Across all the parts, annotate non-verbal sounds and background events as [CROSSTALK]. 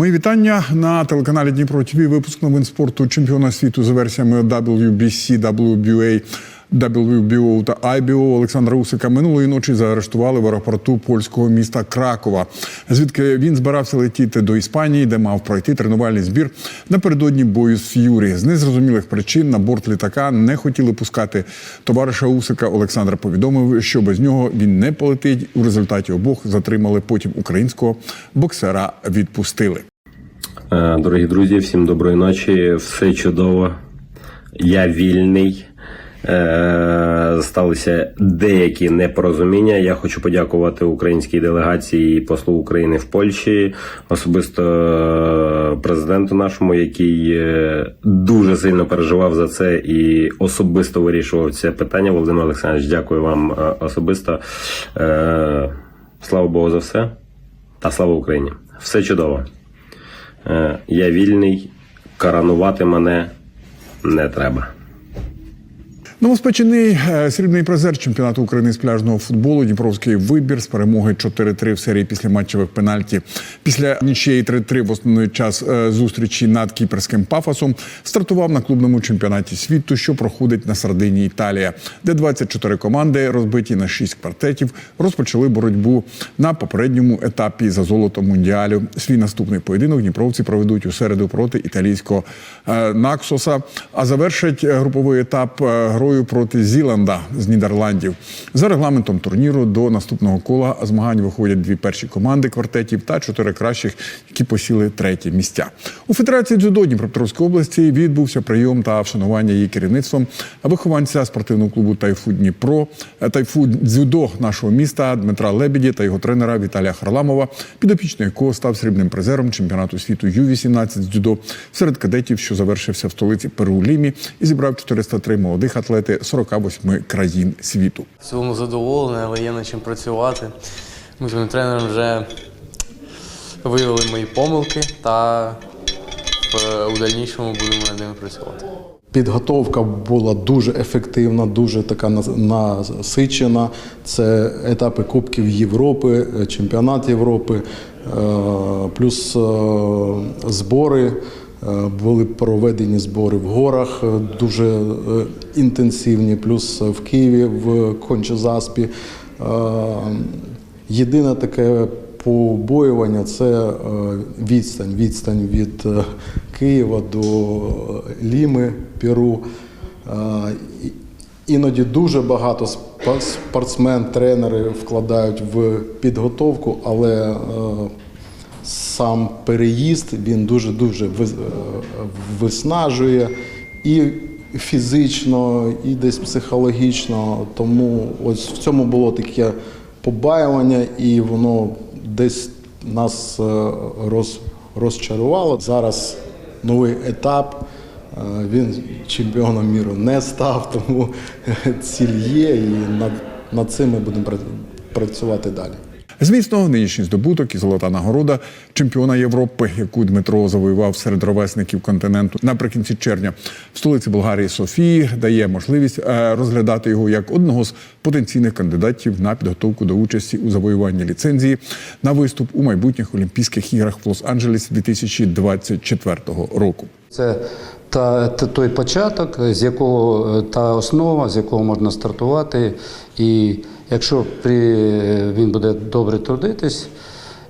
Мої вітання на телеканалі Дніпро ТВ. Випуск новин спорту чемпіона світу за версіями WBC, WBA, WBO та IBO Олександра Усика минулої ночі заарештували в аеропорту польського міста Кракова, звідки він збирався летіти до Іспанії, де мав пройти тренувальний збір напередодні бою з Ф'юрі. З незрозумілих причин на борт літака не хотіли пускати товариша Усика. Олександр повідомив, що без нього він не полетить. У результаті обох затримали. Потім українського боксера відпустили. Е, Дорогі друзі, всім доброї ночі. Все чудово. Я вільний. Е, Сталися деякі непорозуміння. Я хочу подякувати українській делегації і послу України в Польщі, особисто е, президенту нашому, який дуже сильно переживав за це і особисто вирішував це питання. Володимир Олександрович, дякую вам особисто. Слава Богу за все. Та слава Україні! Все чудово. Е, Я вільний, коронувати мене не треба. Новоспечений е, срібний призер чемпіонату України з пляжного футболу Дніпровський вибір з перемоги 4-3 в серії після матчевих пенальті. Після нічиєї 3-3 в основний час е, зустрічі над кіпрським пафосом стартував на клубному чемпіонаті світу, що проходить на Сардинії Італія, де 24 команди, розбиті на 6 квартетів, розпочали боротьбу на попередньому етапі за золото мундіалю. Свій наступний поєдинок дніпровці проведуть у середу проти італійського е, Наксоса, а завершать груповий етап е, грою проти Зіланда з Нідерландів. За регламентом турніру до наступного кола змагань виходять дві перші команди квартетів та чотири кращих, які посіли треті місця. У Федерації дзюдо Дніпропетровської області відбувся прийом та вшанування її керівництвом вихованця спортивного клубу Тайфу Дніпро, е, Тайфу дзюдо нашого міста Дмитра Лебіді та його тренера Віталія Харламова, підопічний якого став срібним призером чемпіонату світу Ю-18 з дзюдо серед кадетів, що завершився в столиці Перу Лімі і зібрав 403 молодих атлети 48 країн світу. В цілому задоволений, але є над чим працювати. Ми з моїм тренером вже виявили мої помилки та в, у дальнішому будемо над ними працювати. Підготовка була дуже ефективна, дуже така насичена. Це етапи Кубків Європи, е, чемпіонат Європи, е, плюс е, збори. Е, Були проведені збори в горах е, дуже е, інтенсивні, плюс в Києві в Кончезаспі. Єдине таке побоювання це відстань. Відстань від Києва до Ліми, Перу. Іноді дуже багато спортсмен, тренери вкладають в підготовку, але сам переїзд він дуже дуже виснажує і фізично, і десь психологічно. Тому ось в цьому було таке побаювання, і воно десь нас е, роз, розчарувало. Зараз новий етап. Е, Він чемпіоном міру не став, тому [LAUGHS] ціль є, і над, над цим ми будемо працювати далі. Звісно, нинішній здобуток і золота нагорода чемпіона Європи, яку Дмитро завоював серед ровесників континенту наприкінці червня в столиці Болгарії Софії, дає можливість е, розглядати його як одного з потенційних кандидатів на підготовку до участі у завоюванні ліцензії на виступ у майбутніх Олімпійських іграх в Лос-Анджелесі 2024 року. Це та, та той початок, з якого е, та основа, з якого можна стартувати. І якщо при, він буде добре трудитись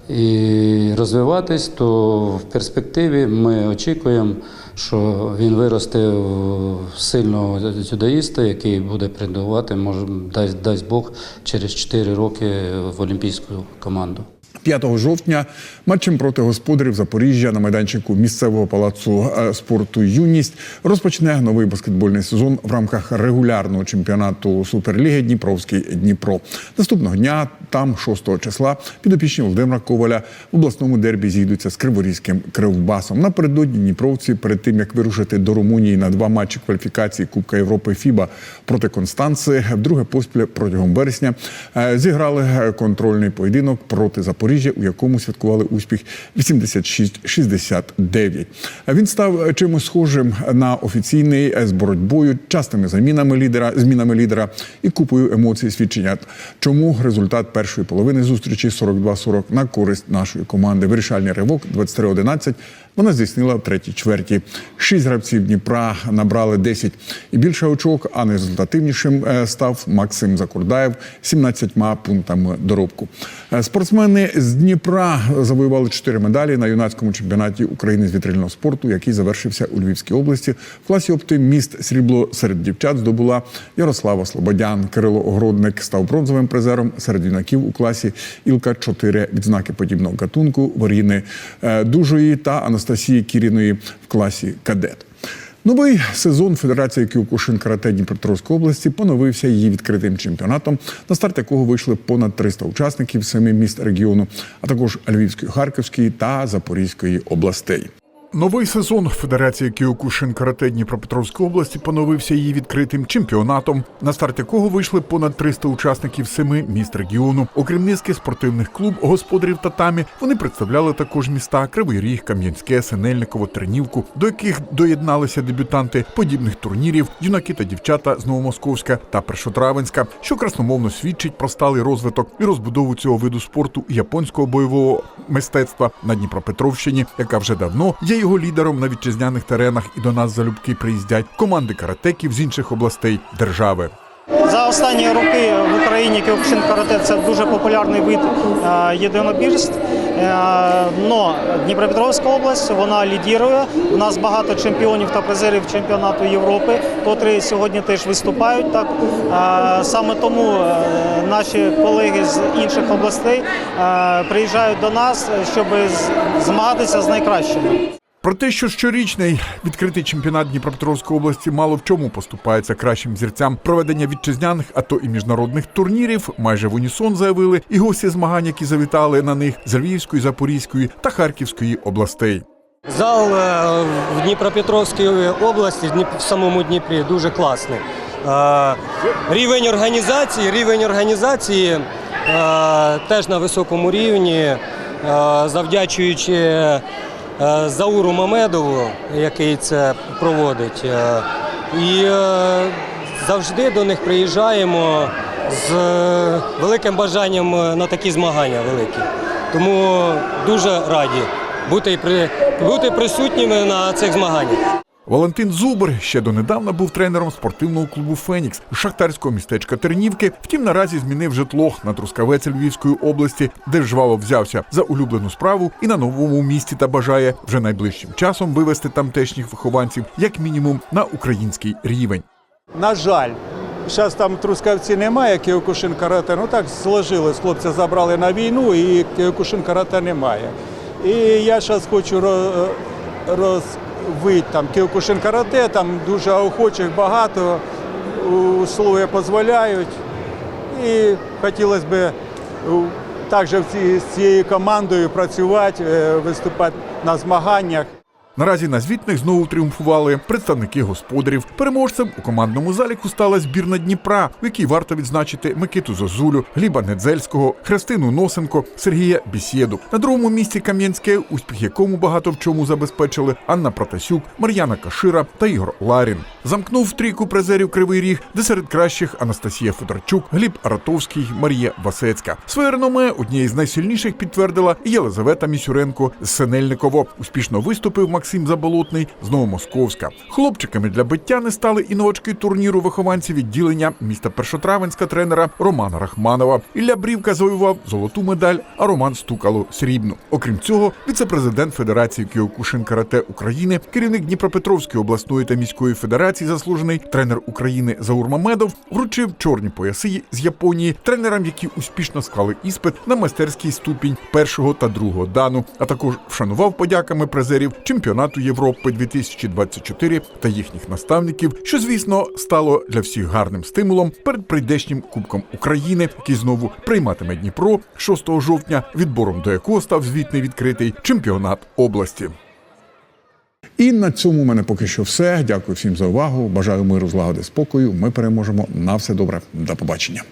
і розвиватись, то в перспективі ми очікуємо, що він виросте в сильного дзюдоїста, який буде претендувати, може, дасть, дасть Бог, через 4 роки в олімпійську команду. 5 жовтня матчем проти господарів Запоріжжя на майданчику місцевого палацу е, спорту Юність розпочне новий баскетбольний сезон в рамках регулярного чемпіонату Суперліги Дніпровський Дніпро. Наступного дня там, 6 числа, підопічні Володимира Коваля в обласному дербі зійдуться з Криворізьким кривбасом. Напередодні Дніпровці, перед тим як вирушити до Румунії на два матчі кваліфікації Кубка Європи ФІБА проти Констанци, вдруге поспіль протягом вересня е, зіграли контрольний поєдинок проти Запоріжжя Запоріжжя, у якому святкували успіх 86-69. Він став чимось схожим на офіційний з боротьбою, частими замінами лідера, змінами лідера і купою емоцій свідчення. Чому результат першої половини зустрічі 42-40 на користь нашої команди. Вирішальний ривок 23-11 вона здійснила в третій чверті. Шість гравців Дніпра набрали 10 і більше очок, а найрезультативнішим е, став Максим Закурдаєв 17 пунктами доробку. Е, Спортсмени з Дніпра завоювали чотири медалі на юнацькому чемпіонаті України з вітрильного спорту, який завершився у Львівській області. В класі оптиміст срібло серед дівчат здобула Ярослава Слободян. Кирило Огородник став бронзовим призером серед юнаків у класі Ілка 4 відзнаки подібного гатунку Воріни е, Дужої та Анастасії Кіріної в класі кадет. Новий сезон Федерації Кіокушин Карате Дніпропетровської області поновився її відкритим чемпіонатом, на старт якого вийшли понад 300 учасників семи міст регіону, а також Львівської, Харківської та Запорізької областей. Новий сезон Федерації Кіокушин Карате Дніпропетровської області поновився її відкритим чемпіонатом, на старт якого вийшли понад 300 учасників семи міст регіону. Окрім низки спортивних клуб, господарів татамі, вони представляли також міста Кривий Ріг, Кам'янське, Синельниково, Тернівку, до яких доєдналися дебютанти подібних турнірів, юнаки та дівчата з Новомосковська та Першотравенська, що красномовно свідчить про сталий розвиток і розбудову цього виду спорту японського бойового мистецтва на Дніпропетровщині, яка вже давно є його лідером на вітчизняних теренах і до нас залюбки приїздять команди каратеків з інших областей держави. За останні роки в Україні кіокушин карате це дуже популярний вид е, єдинобірств. Е, Но Дніпропетровська область вона лідірує. У нас багато чемпіонів та призерів чемпіонату Європи, котрі сьогодні теж виступають. Так Е, саме тому наші колеги з інших областей приїжджають до нас, щоб змагатися з найкращими. Про те, що щорічний відкритий чемпіонат Дніпропетровської області мало в чому поступається кращим зірцям проведення вітчизняних, а то і міжнародних турнірів, майже в унісон заявили і гості змагань, які завітали на них з Львівської, Запорізької та Харківської областей. Зал е, в Дніпропетровській області, в самому Дніпрі, дуже класний. Е, Рівень організації, рівень організації е, теж на високому рівні, завдячуючи Зауру Мамедову, який це проводить. Е, І е, завжди до них приїжджаємо з е, великим бажанням е, на такі змагання великі. Тому дуже раді бути, бути присутніми на цих змаганнях. Валентин Зубр ще донедавна був тренером спортивного клубу Фенікс шахтарського містечка Тернівки. Втім, наразі змінив житло на Трускавець Львівської області, де жваво взявся за улюблену справу і на новому місці та бажає вже найближчим часом вивести тамтешніх вихованців як мінімум на український рівень. На жаль, зараз там трускавці немає, Кіокушин карате. Ну так сложилось. Хлопця забрали на війну і Кіокушин карате немає. І я зараз хочу ро- розвити там Кіокушин карате, там дуже охочих багато, условия дозволяють. І хотілося б також з цією командою працювати, е, виступати на змаганнях. Наразі на звітних знову тріумфували представники господарів. Переможцем у командному заліку стала збірна Дніпра, у якій варто відзначити Микиту Зозулю, Гліба Недзельського, Христину Носенко, Сергія Бісєду. На другому місці Кам'янське, успіх якому багато в чому забезпечили Анна Протасюк, Мар'яна Кашира та Ігор Ларін. Замкнув трійку призерів Кривий Ріг, де серед кращих Анастасія Федорчук, Гліб Аратовський, Марія Васецька. Своє реноме однією з найсильніших підтвердила Єлизавета Місюренко з Синельниково. Успішно виступив Максим Заболотний з Новомосковська. Хлопчиками для биття не стали і новачки турніру вихованці відділення міста Першотравенська тренера Романа Рахманова. Ілля Брівка завоював золоту медаль, а Роман Стукало срібну. Окрім цього, віце-президент Федерації Кіокушин Карате України, керівник Дніпропетровської обласної та міської федерації, заслужений тренер України Заур Мамедов, вручив чорні пояси з Японії тренерам, які успішно склали іспит на майстерський ступінь першого та другого дану, а також вшанував подяками призерів чемпіонату Європи 2024 та їхніх наставників, що звісно стало для всіх гарним стимулом перед прийдешнім Кубком України, який знову прийматиме Дніпро 6 жовтня, відбором до якого став звітний відкритий чемпіонат області. І на цьому у мене поки що все. Дякую всім за увагу. Бажаю миру, злагоди, спокою. Ми переможемо. На все добре. До побачення.